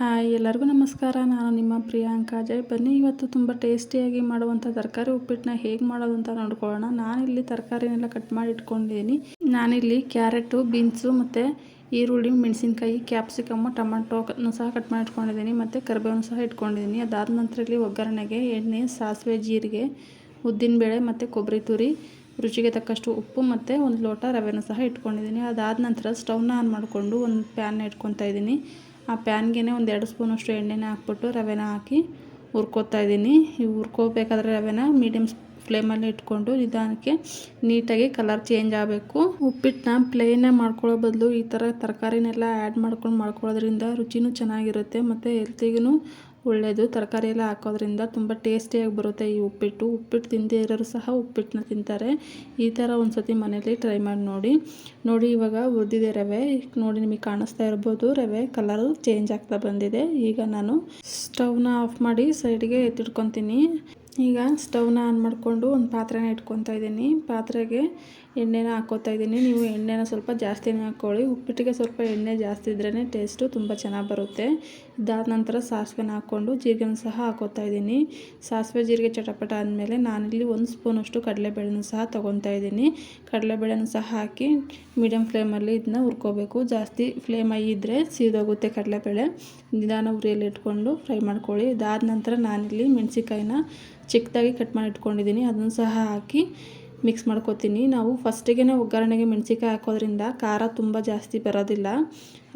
Hi, ಎಲ್ಲರಿಗೂ ನಮಸ್ಕಾರ. ನಾನು ನಿಮ್ಮ ಪ್ರಿಯಾಂಕಾ. ಜೈ, ಬನ್ನಿ. ಇವತ್ತು ತುಂಬ ಟೇಸ್ಟಿಯಾಗಿ ಮಾಡುವಂಥ ತರಕಾರಿ ಉಪ್ಪಿಟ್ಟನ್ನ ಹೇಗೆ ಮಾಡೋದು ಅಂತ ನೋಡ್ಕೊಳ್ಳೋಣ. ನಾನಿಲ್ಲಿ ತರಕಾರಿನೆಲ್ಲ ಕಟ್ ಮಾಡಿ ಇಟ್ಕೊಂಡಿದ್ದೀನಿ. ನಾನಿಲ್ಲಿ ಕ್ಯಾರೆಟು, ಬೀನ್ಸು ಮತ್ತು ಈರುಳ್ಳಿ, ಮೆಣಸಿನ್ಕಾಯಿ, ಕ್ಯಾಪ್ಸಿಕಮ್ಮು, ಟೊಮೆಟೊನು ಸಹ ಕಟ್ ಮಾಡಿ ಇಟ್ಕೊಂಡಿದ್ದೀನಿ. ಮತ್ತು ಕರಿಬೇವನ್ನು ಸಹ ಇಟ್ಕೊಂಡಿದ್ದೀನಿ. ಅದಾದ ನಂತರ ಇಲ್ಲಿ ಒಗ್ಗರಣೆಗೆ ಎಣ್ಣೆ, ಸಾಸಿವೆ, ಜೀರಿಗೆ, ಉದ್ದಿನಬೇಳೆ ಮತ್ತು ಕೊಬ್ಬರಿ ತುರಿ, ರುಚಿಗೆ ತಕ್ಕಷ್ಟು ಉಪ್ಪು ಮತ್ತು ಒಂದು ಲೋಟ ರವೆನೂ ಸಹ ಇಟ್ಕೊಂಡಿದ್ದೀನಿ. ಅದಾದ ನಂತರ ಸ್ಟವ್ನ ಆನ್ ಮಾಡಿಕೊಂಡು ಒಂದು ಪ್ಯಾನ್ನ ಇಟ್ಕೊತಾ ಇದ್ದೀನಿ. ಆ ಪ್ಯಾನ್ಗೆ ಒಂದು ಎರಡು ಸ್ಪೂನಷ್ಟು ಎಣ್ಣೆನ ಹಾಕ್ಬಿಟ್ಟು ರವೆನ ಹಾಕಿ ಹುರ್ಕೋತಾ ಇದ್ದೀನಿ. ಈ ಹುರ್ಕೋಬೇಕಾದ್ರೆ ರವೆನ ಮೀಡಿಯಮ್ ಫ್ಲೇಮಲ್ಲಿ ಇಟ್ಕೊಂಡು ನಿಧಾನಕ್ಕೆ ನೀಟಾಗಿ ಕಲರ್ ಚೇಂಜ್ ಆಗಬೇಕು. ಉಪ್ಪಿಟ್ಟನ್ನ ಪ್ಲೇನೇ ಮಾಡ್ಕೊಳ್ಳೋ ಬದಲು ಈ ಥರ ತರಕಾರಿನೆಲ್ಲ ಆ್ಯಡ್ ಮಾಡ್ಕೊಂಡು ಮಾಡ್ಕೊಳ್ಳೋದ್ರಿಂದ ರುಚಿನೂ ಚೆನ್ನಾಗಿರುತ್ತೆ ಮತ್ತು ಹೆಲ್ತಿಗೂ ಒಳ್ಳೆಯದು ತರಕಾರಿ ಎಲ್ಲ ಹಾಕೋದ್ರಿಂದ ತುಂಬ ಟೇಸ್ಟಿಯಾಗಿ ಬರುತ್ತೆ ಈ ಉಪ್ಪಿಟ್ಟು. ಉಪ್ಪಿಟ್ಟು ತಿಂದೇ ಇರೋರು ಸಹ ಉಪ್ಪಿಟ್ಟನ್ನ ತಿಂತಾರೆ. ಈ ಥರ ಒಂದು ಸತಿ ಮನೇಲಿ ಟ್ರೈ ಮಾಡಿ ನೋಡಿ. ನೋಡಿ, ಇವಾಗ ಉದ್ದಿದೆ ರವೆ. ನೋಡಿ, ನಿಮಗೆ ಕಾಣಿಸ್ತಾ ಇರ್ಬೋದು. ರವೆ ಕಲರು ಚೇಂಜ್ ಆಗ್ತಾ ಬಂದಿದೆ. ಈಗ ನಾನು ಸ್ಟವ್ನ ಆಫ್ ಮಾಡಿ ಸೈಡ್ಗೆ ಎತ್ತಿಟ್ಕೊತೀನಿ. ಈಗ ಸ್ಟವ್ನ ಆನ್ ಮಾಡಿಕೊಂಡು ಒಂದು ಪಾತ್ರೆನ ಇಟ್ಕೊತಾ ಇದ್ದೀನಿ. ಪಾತ್ರೆಗೆ ಎಣ್ಣೆನ ಹಾಕೋತಾ ಇದ್ದೀನಿ. ನೀವು ಎಣ್ಣೆನ ಸ್ವಲ್ಪ ಜಾಸ್ತಿನೇ ಹಾಕ್ಕೊಳ್ಳಿ. ಉಪ್ಪಿಟ್ಟಿಗೆ ಸ್ವಲ್ಪ ಎಣ್ಣೆ ಜಾಸ್ತಿ ಇದ್ರೇ ಟೇಸ್ಟು ತುಂಬ ಚೆನ್ನಾಗಿ ಬರುತ್ತೆ. ಇದಾದ ನಂತರ ಸಾಸಿವೆನ ಹಾಕ್ಕೊಂಡು ಜೀರಿಗೆನ ಸಹ ಹಾಕೋತಾ ಇದ್ದೀನಿ. ಸಾಸಿವೆ ಜೀರಿಗೆ ಚಟಪಟ ಆದಮೇಲೆ ನಾನಿಲ್ಲಿ ಒಂದು ಸ್ಪೂನಷ್ಟು ಕಡಲೆಬೇಳೆನೂ ಸಹ ತೊಗೊತಾ ಇದ್ದೀನಿ. ಕಡಲೆಬೇಳೆನೂ ಸಹ ಹಾಕಿ ಮೀಡಿಯಮ್ ಫ್ಲೇಮಲ್ಲಿ ಇದನ್ನ ಹುರ್ಕೋಬೇಕು. ಜಾಸ್ತಿ ಫ್ಲೇಮ್ ಇದ್ದರೆ ಸೀದೋಗುತ್ತೆ ಕಡಲೆಬೇಳೆ. ನಿಧಾನ ಉರಿಯಲ್ಲಿ ಇಟ್ಕೊಂಡು ಫ್ರೈ ಮಾಡ್ಕೊಳ್ಳಿ. ಇದಾದ ನಂತರ ನಾನಿಲ್ಲಿ ಮೆಣಸಿಕಾಯಿನ ಚಿಕ್ಕದಾಗಿ ಕಟ್ ಮಾಡಿ ಇಟ್ಕೊಂಡಿದ್ದೀನಿ. ಅದನ್ನು ಸಹ ಹಾಕಿ ಮಿಕ್ಸ್ ಮಾಡ್ಕೋತೀನಿ. ನಾವು ಫಸ್ಟಿಗೆ ಒಗ್ಗರಣೆಗೆ ಮೆಣಸಿಕಾಯಿ ಹಾಕೋದ್ರಿಂದ ಖಾರ ತುಂಬ ಜಾಸ್ತಿ ಬರೋದಿಲ್ಲ.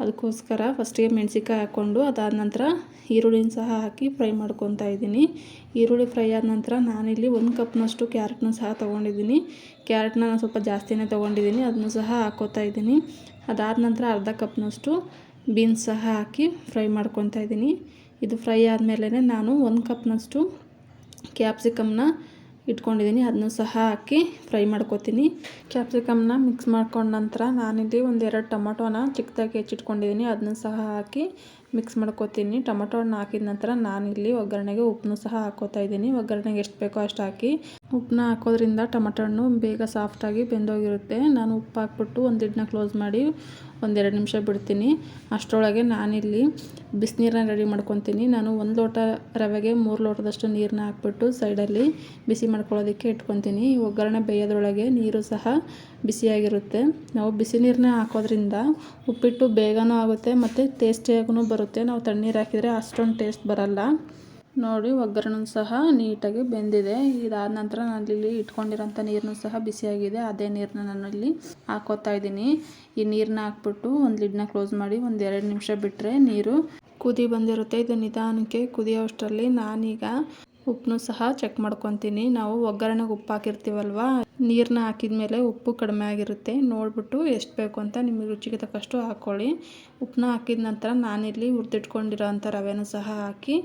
ಅದಕ್ಕೋಸ್ಕರ ಫಸ್ಟಿಗೆ ಮೆಣಸಿಕಾಯಿ ಹಾಕ್ಕೊಂಡು ಅದಾದ ನಂತರ ಈರುಳ್ಳಿನ ಸಹ ಹಾಕಿ ಫ್ರೈ ಮಾಡ್ಕೊತಾ ಇದ್ದೀನಿ. ಈರುಳ್ಳಿ ಫ್ರೈ ಆದ ನಂತರ ನಾನಿಲ್ಲಿ ಒಂದು ಕಪ್ನಷ್ಟು ಕ್ಯಾರೆಟ್ನ ಸಹ ತೊಗೊಂಡಿದ್ದೀನಿ. ಕ್ಯಾರೆಟ್ನ ನಾನು ಸ್ವಲ್ಪ ಜಾಸ್ತಿನೇ ತೊಗೊಂಡಿದ್ದೀನಿ. ಅದನ್ನು ಸಹ ಹಾಕೋತಾ ಇದ್ದೀನಿ. ಅದಾದ ನಂತರ ಅರ್ಧ ಕಪ್ನಷ್ಟು ಬೀನ್ಸ್ ಸಹ ಹಾಕಿ ಫ್ರೈ ಮಾಡ್ಕೊತಾ ಇದ್ದೀನಿ. ಇದು ಫ್ರೈ ಆದಮೇಲೆ ನಾನು ಒಂದು ಕಪ್ನಷ್ಟು ಕ್ಯಾಪ್ಸಿಕಮ್ನ ಇಟ್ಕೊಂಡಿದ್ದೀನಿ. ಅದನ್ನು ಸಹ ಹಾಕಿ ಫ್ರೈ ಮಾಡ್ಕೊತೀನಿ. ಕ್ಯಾಪ್ಸಿಕಮ್ನ ಮಿಕ್ಸ್ ಮಾಡ್ಕೊಂಡ ನಂತರ ನಾನಿಲ್ಲಿ ಒಂದೆರಡು ಟೊಮೊಟೊನ ಚಿಕ್ಕದಾಗಿ ಹೆಚ್ಚಿಟ್ಕೊಂಡಿದ್ದೀನಿ. ಅದನ್ನು ಸಹ ಹಾಕಿ ಮಿಕ್ಸ್ ಮಾಡ್ಕೋತೀನಿ. ಟೊಮೊಟೊ ಹಣ್ಣು ಹಾಕಿದ ನಂತರ ನಾನಿಲ್ಲಿ ಒಗ್ಗರಣೆಗೆ ಉಪ್ಪನ್ನು ಸಹ ಹಾಕೋತಾ ಇದ್ದೀನಿ. ಒಗ್ಗರಣೆಗೆ ಎಷ್ಟು ಬೇಕೋ ಅಷ್ಟು ಹಾಕಿ ಉಪ್ಪನ್ನ ಹಾಕೋದ್ರಿಂದ ಟೊಮೊಟೊ ಹಣ್ಣು ಬೇಗ ಸಾಫ್ಟಾಗಿ ಬೆಂದೋಗಿರುತ್ತೆ. ನಾನು ಉಪ್ಪು ಹಾಕ್ಬಿಟ್ಟು ಒಂದು ಕ್ಲೋಸ್ ಮಾಡಿ ಒಂದೆರಡು ನಿಮಿಷ ಬಿಡ್ತೀನಿ. ಅಷ್ಟರೊಳಗೆ ನಾನಿಲ್ಲಿ ಬಿಸಿನೀರನ್ನ ರೆಡಿ ಮಾಡ್ಕೊತೀನಿ. ನಾನು ಒಂದು ಲೋಟ ರವೆಗೆ ಮೂರು ಲೋಟದಷ್ಟು ನೀರನ್ನ ಹಾಕ್ಬಿಟ್ಟು ಸೈಡಲ್ಲಿ ಬಿಸಿ ಮಾಡ್ಕೊಳ್ಳೋದಕ್ಕೆ ಇಟ್ಕೊತೀನಿ. ಒಗ್ಗರಣೆ ಬೇಯೋದ್ರೊಳಗೆ ನೀರು ಸಹ ಬಿಸಿಯಾಗಿರುತ್ತೆ. ನಾವು ಬಿಸಿ ನೀರನ್ನ ಹಾಕೋದ್ರಿಂದ ಉಪ್ಪಿಟ್ಟು ಬೇಗನೂ ಆಗುತ್ತೆ ಮತ್ತು ಟೇಸ್ಟಿಯಾಗೂ ಬರುತ್ತೆ. ನಾವು ತಣ್ಣೀರು ಹಾಕಿದರೆ ಅಷ್ಟೊಂದು ಟೇಸ್ಟ್ ಬರಲ್ಲ. ನೋಡಿ, ಒಗ್ಗರಣೆ ಸಹ ನೀಟಾಗಿ ಬೆಂದಿದೆ. ಇದಾದ ನಂತರ ನಾನು ಇಲ್ಲಿ ಇಟ್ಕೊಂಡಿರೋಂಥ ನೀರನ್ನು ಸಹ ಬಿಸಿಯಾಗಿದೆ. ಅದೇ ನೀರನ್ನ ನಾನು ಇಲ್ಲಿ ಹಾಕೋತಾ ಇದ್ದೀನಿ. ಈ ನೀರನ್ನ ಹಾಕ್ಬಿಟ್ಟು ಒಂದು ಲಿಡ್ನ ಕ್ಲೋಸ್ ಮಾಡಿ ಒಂದು ಎರಡು ನಿಮಿಷ ಬಿಟ್ಟರೆ ನೀರು ಕುದಿ ಬಂದಿರುತ್ತೆ. ಇದು ನಿಧಾನಕ್ಕೆ ಕುದಿಯೋಷ್ಟರಲ್ಲಿ ನಾನೀಗ ಉಪ್ಪನ್ನು ಸಹ ಚೆಕ್ ಮಾಡ್ಕೊತೀನಿ. ನಾವು ಒಗ್ಗರಣೆಗೆ ಉಪ್ಪು ಹಾಕಿರ್ತೀವಲ್ವ? ನೀರನ್ನ ಹಾಕಿದ ಮೇಲೆ ಉಪ್ಪು ಕಡಿಮೆ ಆಗಿರುತ್ತೆ. ನೋಡಿಬಿಟ್ಟು ಎಷ್ಟು ಬೇಕು ಅಂತ ನಿಮಗೆ ರುಚಿಗೆ ತಕ್ಕಷ್ಟು ಹಾಕ್ಕೊಳ್ಳಿ ಉಪ್ಪನ್ನ ಹಾಕಿದ ನಂತರ ನಾನಿಲ್ಲಿ ಹುರಿದಿಟ್ಕೊಂಡಿರೋ ಅಂಥ ರವೆನೂ ಸಹ ಹಾಕಿ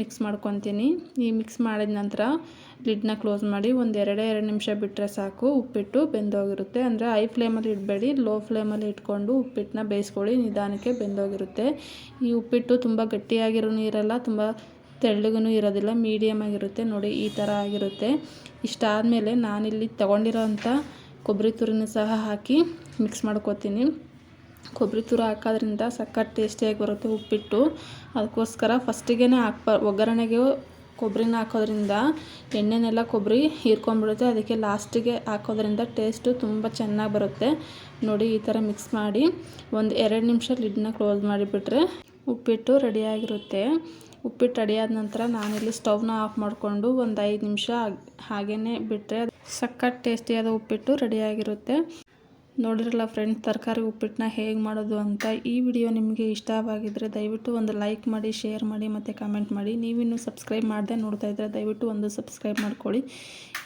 ಮಿಕ್ಸ್ ಮಾಡ್ಕೊತೀನಿ. ಈ ಮಿಕ್ಸ್ ಮಾಡಿದ ನಂತರ ಲಿಡ್ನ ಕ್ಲೋಸ್ ಮಾಡಿ ಒಂದು ಎರಡೇ, ಎರಡು ನಿಮಿಷ ಬಿಟ್ಟರೆ ಸಾಕು. ಉಪ್ಪಿಟ್ಟು ಬೆಂದೋಗಿರುತ್ತೆ. ಅಂದರೆ ಹೈ ಫ್ಲೇಮಲ್ಲಿ ಇಡಬೇಡಿ. ಲೋ ಫ್ಲೇಮಲ್ಲಿ ಇಟ್ಕೊಂಡು ಉಪ್ಪಿಟ್ಟನ್ನ ಬೇಯಿಸ್ಕೊಳ್ಳಿ. ನಿಧಾನಕ್ಕೆ ಬೆಂದೋಗಿರುತ್ತೆ. ಈ ಉಪ್ಪಿಟ್ಟು ತುಂಬ ಗಟ್ಟಿಯಾಗಿರೋ ನೀರೆಲ್ಲ, ತುಂಬ ತೆಳ್ಳಗೂ ಇರೋದಿಲ್ಲ ಮೀಡಿಯಮ್ ಆಗಿರುತ್ತೆ, ನೋಡಿ ಈ ಥರ ಆಗಿರುತ್ತೆ. ಇಷ್ಟಾದಮೇಲೆ ನಾನಿಲ್ಲಿ ತೊಗೊಂಡಿರೋಂಥ ಕೊಬ್ಬರಿ ತುರಿನೂ ಸಹ ಹಾಕಿ ಮಿಕ್ಸ್ ಮಾಡ್ಕೋತೀನಿ. ಕೊಬ್ಬರಿ ತುರು ಹಾಕೋದ್ರಿಂದ ಸಖತ್ ಟೇಸ್ಟಿಯಾಗಿ ಬರುತ್ತೆ ಉಪ್ಪಿಟ್ಟು. ಅದಕ್ಕೋಸ್ಕರ ಫಸ್ಟಿಗೆ ಹಾಕ್ಬ, ಒಗ್ಗರಣೆಗೆ ಕೊಬ್ಬರಿನ ಹಾಕೋದ್ರಿಂದ ಎಣ್ಣೆನೆಲ್ಲ ಕೊಬ್ಬರಿ ಹೀರ್ಕೊಂಡ್ಬಿಡುತ್ತೆ. ಅದಕ್ಕೆ ಲಾಸ್ಟಿಗೆ ಹಾಕೋದ್ರಿಂದ ಟೇಸ್ಟು ತುಂಬ ಚೆನ್ನಾಗಿ ಬರುತ್ತೆ. ನೋಡಿ ಈ ಥರ ಮಿಕ್ಸ್ ಮಾಡಿ ಒಂದು ಎರಡು ನಿಮಿಷ ಲಿಡ್ನ ಕ್ಲೋಸ್ ಮಾಡಿಬಿಟ್ರೆ ಉಪ್ಪಿಟ್ಟು ರೆಡಿಯಾಗಿರುತ್ತೆ ಉಪ್ಪಿಟ್ಟು ರೆಡಿಯಾದ ನಂತರ ನಾನಿಲ್ಲಿ ಸ್ಟವ್ನ ಆಫ್ ಮಾಡಿಕೊಂಡು ಒಂದು ಐದು ನಿಮಿಷ ಹಾಗೇ ಬಿಟ್ಟರೆ ಸಖತ್ ಟೇಸ್ಟಿಯಾದ ಉಪ್ಪಿಟ್ಟು ರೆಡಿಯಾಗಿರುತ್ತೆ ನೋಡಿರಲ್ಲ ಫ್ರೆಂಡ್ಸ್ ತರಕಾರಿ ಉಪ್ಪಿಟ್ಟನ್ನ ಹೇಗೆ ಮಾಡೋದು ಅಂತ ಈ ವಿಡಿಯೋ ನಿಮಗೆ ಇಷ್ಟವಾಗಿದ್ದರೆ ದಯವಿಟ್ಟು ಒಂದು ಲೈಕ್ ಮಾಡಿ ಶೇರ್ ಮಾಡಿ ಮತ್ತು ಕಮೆಂಟ್ ಮಾಡಿ. ನೀವಿನ್ನೂ ಸಬ್ಸ್ಕ್ರೈಬ್ ಮಾಡದೆ ನೋಡ್ತಾ ಇದ್ದರೆ ದಯವಿಟ್ಟು ಒಂದು ಸಬ್ಸ್ಕ್ರೈಬ್ ಮಾಡ್ಕೊಳ್ಳಿ.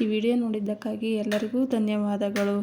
ಈ ವಿಡಿಯೋ ನೋಡಿದ್ದಕ್ಕಾಗಿ ಎಲ್ಲರಿಗೂ ಧನ್ಯವಾದಗಳು.